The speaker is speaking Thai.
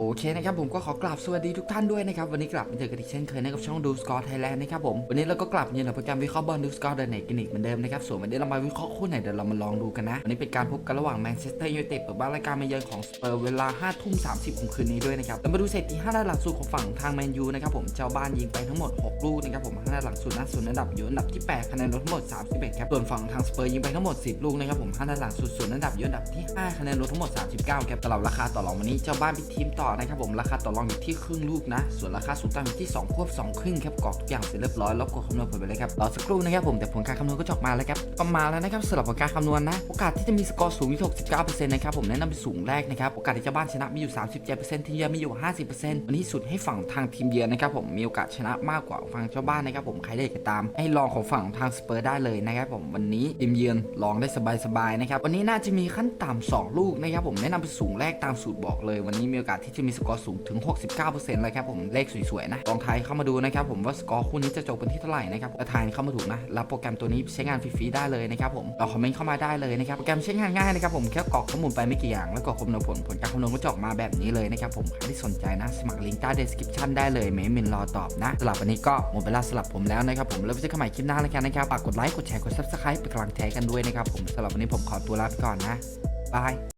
โอเคนะครับผมก็ขอกราบสวัสดีทุกท่านด้วยนะครับ วันนี้กลับมาเจอกันอีกเช่นเคยนะครับช่องดูสกอร์ไทยแลนด์นะครับผมวันนี้เราก็กลับมาอยู่ในโปรแกรมวิเคราะห์บอลดูสกอร์เดนไหนกันอีกเหมือนเดิมนะครับส่วนวันนี้เรามาวิเคราะห์คู่ไหนเดี๋ยวเรามาลองดูกันนะวันนี้เป็นการพบกันระหว่างแมนเชสเตอร์ยูไนเต็ดเปิดบ้านรายการมาเยือนของสเปอร์เวลา5ทุ่ม30ของคืนนี้ด้วยนะครับเรามาดูเศรษฐี5นัดหลังสุดของฝั่งทางแมนยูนะครับผมเจ้าบ้านยิงไปทั้งหมด 6 ลูกนะครับผม5นัดหลังสุดนะส่วนอันดับอยู่อันดับที่8คะแนนลดทั้งหมด31ครับส่วนฝั่งทางสเปอร์ยิงไปทั้งหมด 10 ลูกนะครับผม5นัดหลังสุดส่วนอันดับอยู่อันดับที่5คะแนนลดทั้งหมด39ครับสำหรับราคาต่อรองวันนี้เจ้าบ้านเป็นทีมต่อนะครับผมราคาต่อรองอยู่ที่ครึ่งลูกนะ ส่วนราคาสูงต่ำอยู่ที่2ควบ2ครึ่งครับกรอกทุกอย่างเสร็จเรียบร้อยแล้วกดคำนวณผลไปเลยครับรอสักครู่นะครับผมแต่ผลการคำนวณก็จะอกมาแล้วครับก็มาแล้วนะครับสำหรับผลการคำนวณนะ โอกาสที่จะมีสกอร์สูงอยู่ที่69%นะครับผมแนะนำเป็นสูงแรกนะครับโอกาสที่เจ้าบ้านชนะมีอยู่ 37%ทีมเยือนมีอยู่ 50%วันนี้สุดให้ฝั่งทางทีมเยือนนะครับผมมีโอกาสชนะมากกว่าฝั่งเจ้าบ้านนะครับผมใครได้ก็ตามให้ลองของฝั่งทางสเปอร์ได้เลยนะครับผมวันนี้ทีมเยือนลองได้สบายๆนะครับวันนี้น่าจะมีขั้นต่ำสองลูกนะครับผมแนะนำเป็นสูงแรกตามสูตรบอกเลย วันนี้มีโอกาสที่จะมีสกอร์สูงถึง 69%เลยครับผมเลขสวยๆนะลองทายเข้ามาดูนะครับผมว่าสกอร์คู่นี้จะจบเป็นที่เท่าไหร่นะครับถ้าทายเข้ามาถูกนะรับโปรแกรมตัวนี้ใช้งานฟรีๆได้เลยนะครับผมเราคอมเมนต์เข้ามาได้เลยนะครับโปรแกรมใช้งานง่ายนะครับผมแค่กรอกข้อมูลไปไม่กี่อย่างแล้วก็คำนวณผลผลการคำนวณก็จะออกมาแบบนี้เลยนะครับผมใครที่สนใจนะสมัครลิงก์ใต้ description ได้เลยเมมินรอตอบนะสำหรับวันนี้ก็หมดเวลาสลับผมแล้วนะครับผมแล้วไว้เจอกันใหม่คลิปหน้าแล้วกันนะครับฝากกดไลค์กดแชร์กด subscribe เป็นกำลังใจกันด้วยนะครับผมสำหรับวันนี้ผมขอตัวลาไปก่อนนะบาย